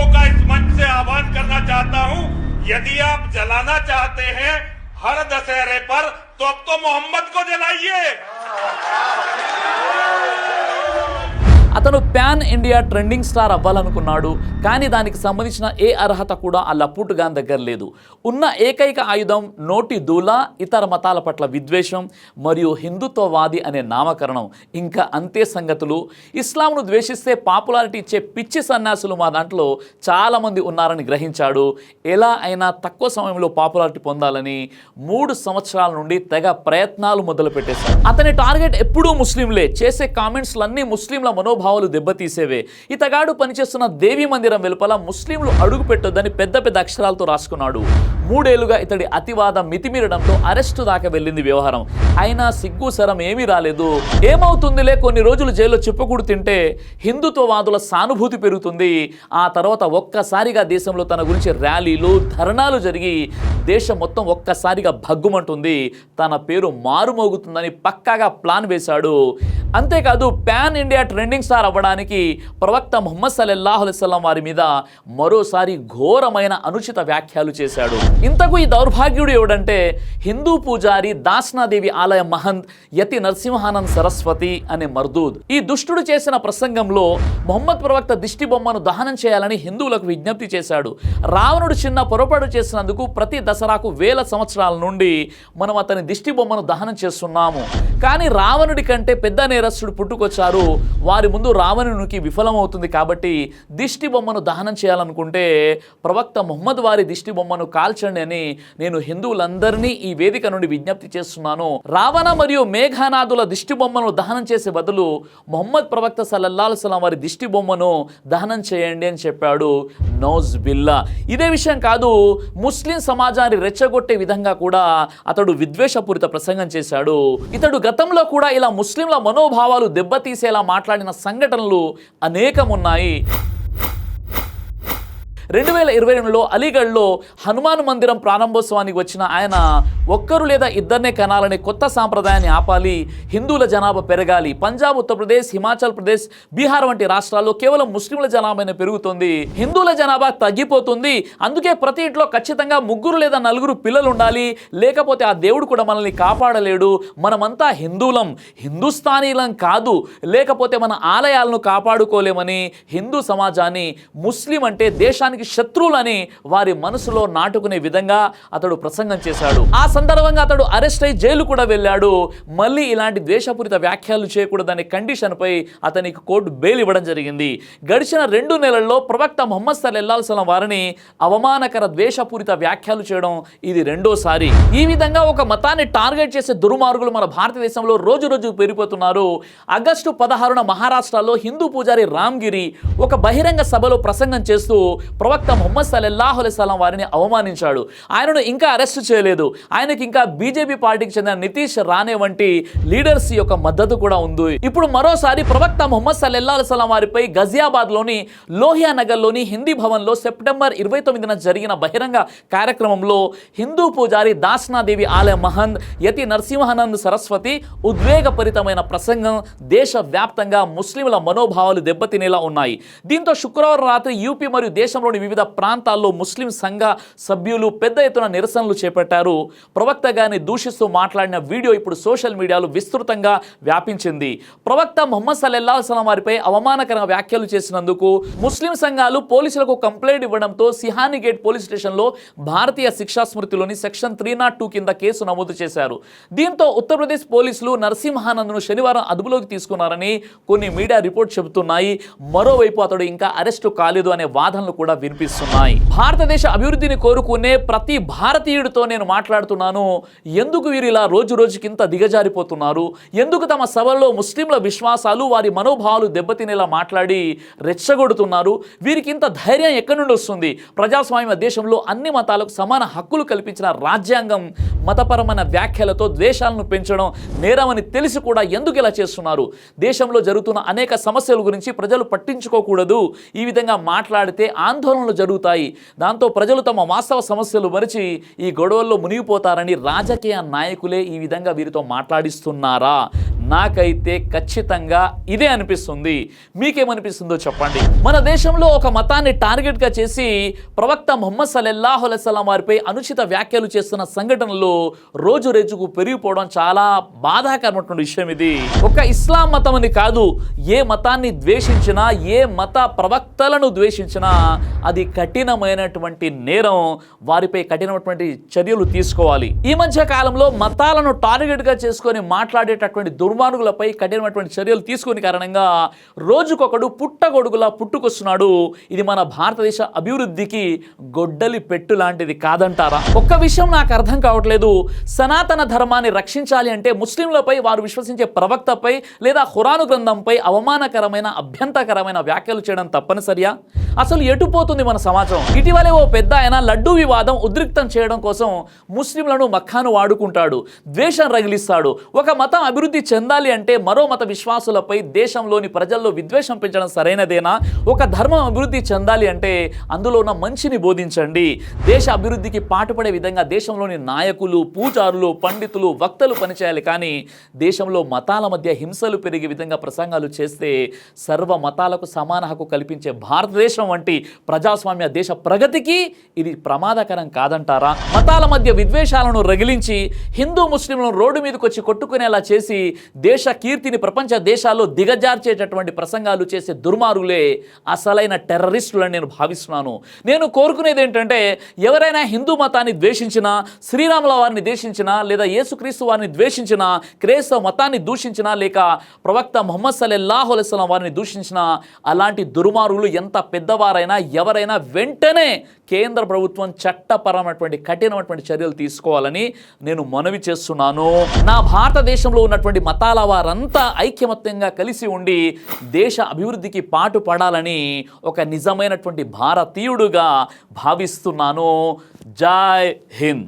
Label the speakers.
Speaker 1: लोगों का इस मंच से आह्वान करना चाहता हूं यदि आप जलाना चाहते हैं हर दशहरे पर तो अब तो मोहम्मद को जलाइए
Speaker 2: అతను ప్యాన్ ఇండియా ట్రెండింగ్ స్టార్ అవ్వాలనుకున్నాడు కానీ దానికి సంబంధించిన ఏ అర్హత కూడా ఆ లప్పుట్ గాన్ దగ్గర లేదు. ఉన్న ఏకైక ఆయుధం నోటి దూల ఇతర మతాల పట్ల విద్వేషం మరియు హిందుత్వవాది అనే నామకరణం. ఇంకా అంతే సంగతులు. ఇస్లాంను ద్వేషిస్తే పాపులారిటీ ఇచ్చే పిచ్చి సన్యాసులు మా దాంట్లో చాలామంది ఉన్నారని గ్రహించాడు. ఎలా అయినా తక్కువ సమయంలో పాపులారిటీ పొందాలని మూడు సంవత్సరాల నుండి తెగ ప్రయత్నాలు మొదలు పెట్టేశాడు అతని టార్గెట్ ఎప్పుడూ ముస్లింలే. చేసే కామెంట్స్లన్నీ ముస్లింల మనోభావాలు దెబ్బతీసేవే. ఇతగాడు పనిచేస్తున్న దేవి మందిరం వెలుపల ముస్లింలు అడుగు పెట్టొద్దని పెద్ద పెద్ద అక్షరాలతో రాసుకున్నాడు. మూడేళ్ళుగా ఇతడి అతివాద మితిమీరడంతో అరెస్టు దాకా వెళ్ళింది వ్యవహారం. అయినా సిగ్గు సరం ఏమీ రాలేదు. ఏమవుతుందిలే కొన్ని రోజులు జైల్లో చెప్పుకూడు తింటే హిందుత్వవాదుల సానుభూతి పెరుగుతుంది. ఆ తర్వాత ఒక్కసారిగా దేశంలో తన గురించి ర్యాలీలు ధర్నాలు జరిగి దేశం మొత్తం ఒక్కసారిగా భగ్గుమంటుంది. తన పేరు మారుమోగుతుందని పక్కాగా ప్లాన్ వేశాడు. అంతేకాదు పాన్ ఇండియా ట్రెండింగ్ స్టార్ అవ్వడానికి ప్రవక్త ముహమ్మద్ సల్లల్లాహు అలైస్లం వారి మీద మరోసారి ఘోరమైన అనుచిత వ్యాఖ్యలు చేశాడు. ఇంతకు ఈ దౌర్భాగ్యుడు ఎవడంటే హిందూ పూజారి దాస్నాదేవి ఆలయ మహంత్ యతి నరసింహానంద్ సరస్వతి అనే మర్దూద్. ఈ దుష్టుడు చేసిన ప్రసంగంలో మొహమ్మద్ ప్రవక్త దిష్టి బొమ్మను దహనం చేయాలని హిందువులకు విజ్ఞప్తి చేశాడు. రావణుడు చిన్న పొరపాటు చేసినందుకు ప్రతి దసరాకు వేల సంవత్సరాల నుండి మనం అతని దిష్టి బొమ్మను దహనం చేస్తున్నాము. కానీ రావణుడి కంటే పెద్ద నేరస్తుడు పుట్టుకొచ్చారు. వారి ముందు రావణునికి విఫలమవుతుంది కాబట్టి దిష్టి బొమ్మను దహనం చేయాలనుకుంటే ప్రవక్త మొహమ్మద్ వారి దిష్టి బొమ్మను కాల్చి కాల్చండి అని నేను హిందువులందరినీ ఈ వేదిక నుండి విజ్ఞప్తి చేస్తున్నాను. రావణ మరియు మేఘానాథుల దిష్టి బొమ్మను దహనం చేసే బదులు మొహమ్మద్ ప్రవక్త సల్లల్లాహు సలం వారి దిష్టి బొమ్మను దహనం చేయండి అని చెప్పాడు. నౌజ్ బిల్లా ఇదే విషయం కాదు ముస్లిం సమాజాన్ని రెచ్చగొట్టే విధంగా కూడా అతడు విద్వేషపూరిత ప్రసంగం చేశాడు. ఇతడు గతంలో కూడా ఇలా ముస్లింల మనోభావాలు దెబ్బతీసేలా మాట్లాడిన సంఘటనలు అనేకం ఉన్నాయి రెండు వేల ఇరవై రెండులో అలీగఢ్లో హనుమాన్ మందిరం ప్రారంభోత్సవానికి వచ్చిన ఆయన ఒక్కరు లేదా ఇద్దరినే కనాలనే కొత్త సాంప్రదాయాన్ని ఆపాలి హిందువుల జనాభా పెరగాలి. పంజాబ్ ఉత్తరప్రదేశ్ హిమాచల్ ప్రదేశ్ బీహార్ వంటి రాష్ట్రాల్లో కేవలం ముస్లింల జనాభానే పెరుగుతుంది. హిందువుల జనాభా తగ్గిపోతుంది. అందుకే ప్రతి ఇంట్లో ఖచ్చితంగా ముగ్గురు లేదా నలుగురు పిల్లలు ఉండాలి లేకపోతే ఆ దేవుడు కూడా మనల్ని కాపాడలేడు. మనమంతా హిందువులం. హిందుస్థానీలం కాదు. లేకపోతే మన ఆలయాలను కాపాడుకోలేమని హిందూ సమాజాన్ని ముస్లిం అంటే దేశానికి శత్రువులని వారి మనసులో నాటుకునే విధంగా అతడు ప్రసంగం చేశాడు. ఆ సందర్భంగా అతడు అరెస్ట్ అయి జైలు కూడా వెళ్ళాడు. మళ్ళీ ఇలాంటి ద్వేషపూరిత వ్యాఖ్యలు చేయకూడదనే కండిషన్పై అతనికి కోర్టు బెయిల్ ఇవ్వడం జరిగింది. గడిచిన రెండు నెలల్లో ప్రవక్త మొహమ్మద్ సల్లల్లాహు సలం వారిని అవమానకర ద్వేషపూరిత వ్యాఖ్యలు చేయడం ఇది రెండోసారి. ఈ విధంగా ఒక మతాన్ని టార్గెట్ చేసే దుర్మార్గులు మన భారతదేశంలో రోజు రోజు పెరిగిపోతున్నారు. ఆగస్టు పదహారున మహారాష్ట్రలో హిందూ పూజారి రామ్గిరి ఒక బహిరంగ సభలో ప్రసంగం చేస్తూ ప్రవక్త ముహమ్మద్ సల్లల్లాహు అలైస్లాం వారిని అవమానించాడు. ఆయనను ఇంకా అరెస్ట్ చేయలేదు. ఆయనకి ఇంకా బీజేపీ పార్టీకి చెందిన నితీష్ రానే వంటి లీడర్స్ యొక్క మద్దతు కూడా ఉంది. ఇప్పుడు మరోసారి ప్రవక్త ముహమ్మద్ సల్లల్లాహు అలైస్లాం సలం వారిపై గజియాబాద్లోని లోహియా నగర్లోని హిందీ భవన్లో సెప్టెంబర్ ఇరవై తొమ్మిదిన జరిగిన బహిరంగ కార్యక్రమంలో హిందూ పూజారి దాస్నాదేవి ఆలయ మహంద్ యతి నరసింహానంద్ సరస్వతి ఉద్వేగపరితమైన ప్రసంగం దేశవ్యాప్తంగా ముస్లింల మనోభావాలు దెబ్బతినేలా ఉన్నాయి. దీంతో శుక్రవారం రాత్రి యూపీ మరియు దేశంలో దేశంలోని వివిధ ప్రాంతాల్లో ముస్లిం సంఘ సభ్యులు పెద్ద ఎత్తున నిరసనలు చేపట్టారు. ప్రవక్త గారిని దూషిస్తూ మాట్లాడిన వీడియో ఇప్పుడు సోషల్ మీడియాలో విస్తృతంగా వ్యాపించింది. ప్రవక్త మొహమ్మద్ సల్లల్లాహు సలం వారిపై అవమానకర వ్యాఖ్యలు చేసినందుకు ముస్లిం సంఘాలు పోలీసులకు కంప్లైంట్ ఇవ్వడంతో సిహాని గేట్ పోలీస్ స్టేషన్లో భారతీయ శిక్షా స్మృతిలోని సెక్షన్ త్రీ నాట్ టూ కింద కేసు నమోదు చేశారు. దీంతో ఉత్తరప్రదేశ్ పోలీసులు నరసింహానంద్ను శనివారం అదుపులోకి తీసుకున్నారని కొన్ని మీడియా రిపోర్ట్ చెబుతున్నాయి. మరోవైపు అతడు ఇంకా అరెస్టు కాలేదు అనే వాదనలు కూడా వినిపిస్తున్నాయి. భారతదేశ అభివృద్ధిని కోరుకునే ప్రతి భారతీయుడితో నేను మాట్లాడుతున్నాను. ఎందుకు వీరు ఇలా రోజు రోజుకింత దిగజారిపోతున్నారు? ఎందుకు తమ సభల్లో ముస్లింల విశ్వాసాలు వారి మనోభావాలు దెబ్బతినేలా మాట్లాడి రెచ్చగొడుతున్నారు? వీరికి ఇంత ధైర్యం ఎక్కడి నుండి వస్తుంది? ప్రజాస్వామ్య దేశంలో అన్ని మతాలకు సమాన హక్కులు కల్పించిన రాజ్యాంగం మతపరమైన వ్యాఖ్యలతో ద్వేషాలను పెంచడం నేరమని తెలిసి కూడా ఎందుకు ఇలా చేస్తున్నారు? దేశంలో జరుగుతున్న అనేక సమస్యల గురించి ప్రజలు పట్టించుకోకూడదు. ఈ విధంగా మాట్లాడితే ఆందోళనలు జరుగుతాయి. దాంతో ప్రజలు తమ వాస్తవ సమస్యలు మరిచి ఈ గొడవల్లో మునిగిపోతారని రాజకీయ నాయకులే ఈ విధంగా వీరితో మాట్లాడిస్తున్నారా? నాకైతే ఖచ్చితంగా ఇదే అనిపిస్తుంది. మీకేమనిపిస్తుందో చెప్పండి. మన దేశంలో ఒక మతాన్ని టార్గెట్గా చేసి ప్రవక్త మొహమ్మద్ సల్లల్లాహు అలైస్లాం వారిపై అనుచిత వ్యాఖ్యలు చేస్తున్న సంఘటనలు రోజు రోజుకు పెరిగిపోవడం చాలా బాధాకరమైనటువంటి విషయం ఇది. ఒక ఇస్లాం మతం అని కాదు ఏ మతాన్ని ద్వేషించినా ఏ మత ప్రవక్తలను ద్వేషించినా అది కఠినమైనటువంటి నేరం. వారిపై కఠినమైనటువంటి చర్యలు తీసుకోవాలి. ఈ మధ్య కాలంలో మతాలను టార్గెట్గా చేసుకొని మాట్లాడేటటువంటి దుర్మ దుర్మార్గులపై కఠినమైనటువంటి చర్యలు తీసుకుని కారణంగా రోజుకొకడు పుట్టగొడుగులా పుట్టుకొస్తున్నాడు. ఇది మన భారతదేశ అభివృద్ధికి గొడ్డలి పెట్టు లాంటిది కాదంటారా? ఒక్క విషయం నాకు అర్థం కావట్లేదు. సనాతన ధర్మాన్ని రక్షించాలి అంటే ముస్లింలపై వారు విశ్వసించే ప్రవక్తపై లేదా హురాను గ్రంథంపై అవమానకరమైన అభ్యంతరకరమైన వ్యాఖ్యలు చేయడం తప్పనిసరియా? అసలు ఎటుపోతుంది మన సమాజం? ఇటీవలే ఓ పెద్ద ఆయన లడ్డూ వివాదం ఉద్రిక్తం చేయడం కోసం ముస్లింలను మక్కాను వాడుకుంటాడు ద్వేషం రగిలిస్తాడు. ఒక మతం అభివృద్ధి పొందాలి అంటే మరో మత విశ్వాసులపై దేశంలోని ప్రజల్లో విద్వేషం పెంచడం సరైనదేనా? ఒక ధర్మం అభివృద్ధి చెందాలి అంటే అందులో ఉన్న మంచిని బోధించండి. దేశ అభివృద్ధికి పాటుపడే విధంగా దేశంలోని నాయకులు పూజారులు పండితులు వక్తలు పనిచేయాలి. కానీ దేశంలో మతాల మధ్య హింసలు పెరిగే విధంగా ప్రసంగాలు చేస్తే సర్వ మతాలకు సమాన హక్కు కల్పించే భారతదేశం వంటి ప్రజాస్వామ్య దేశ ప్రగతికి ఇది ప్రమాదకరం కాదంటారా? మతాల మధ్య విద్వేషాలను రగిలించి హిందూ ముస్లింలను రోడ్డు మీదకి వచ్చి కొట్టుకునేలా చేసి దేశ కీర్తిని ప్రపంచ దేశాల్లో దిగజార్చేటటువంటి ప్రసంగాలు చేసే దుర్మార్గులే అసలైన టెర్రరిస్టులని నేను భావిస్తున్నాను. నేను కోరుకునేది ఏంటంటే ఎవరైనా హిందూ మతాన్ని ద్వేషించినా శ్రీరాముల వారిని ద్వేషించినా లేదా యేసుక్రీస్తు వారిని ద్వేషించినా క్రైస్తవ మతాన్ని దూషించినా లేక ప్రవక్త మొహమ్మద్ సల్లల్లాహు అలైస్లాం వారిని దూషించినా అలాంటి దుర్మార్గులు ఎంత పెద్దవారైనా ఎవరైనా వెంటనే కేంద్ర ప్రభుత్వం చట్టపరమైనటువంటి కఠినమైనటువంటి చర్యలు తీసుకోవాలని నేను మనవి చేస్తున్నాను. నా భారతదేశంలో ఉన్నటువంటి మతాల వారంతా ఐక్యమత్యంగా కలిసి ఉండి దేశ అభివృద్ధికి పాటు పడాలని ఒక నిజమైనటువంటి భారతీయుడుగా భావిస్తున్నాను. జై హింద్.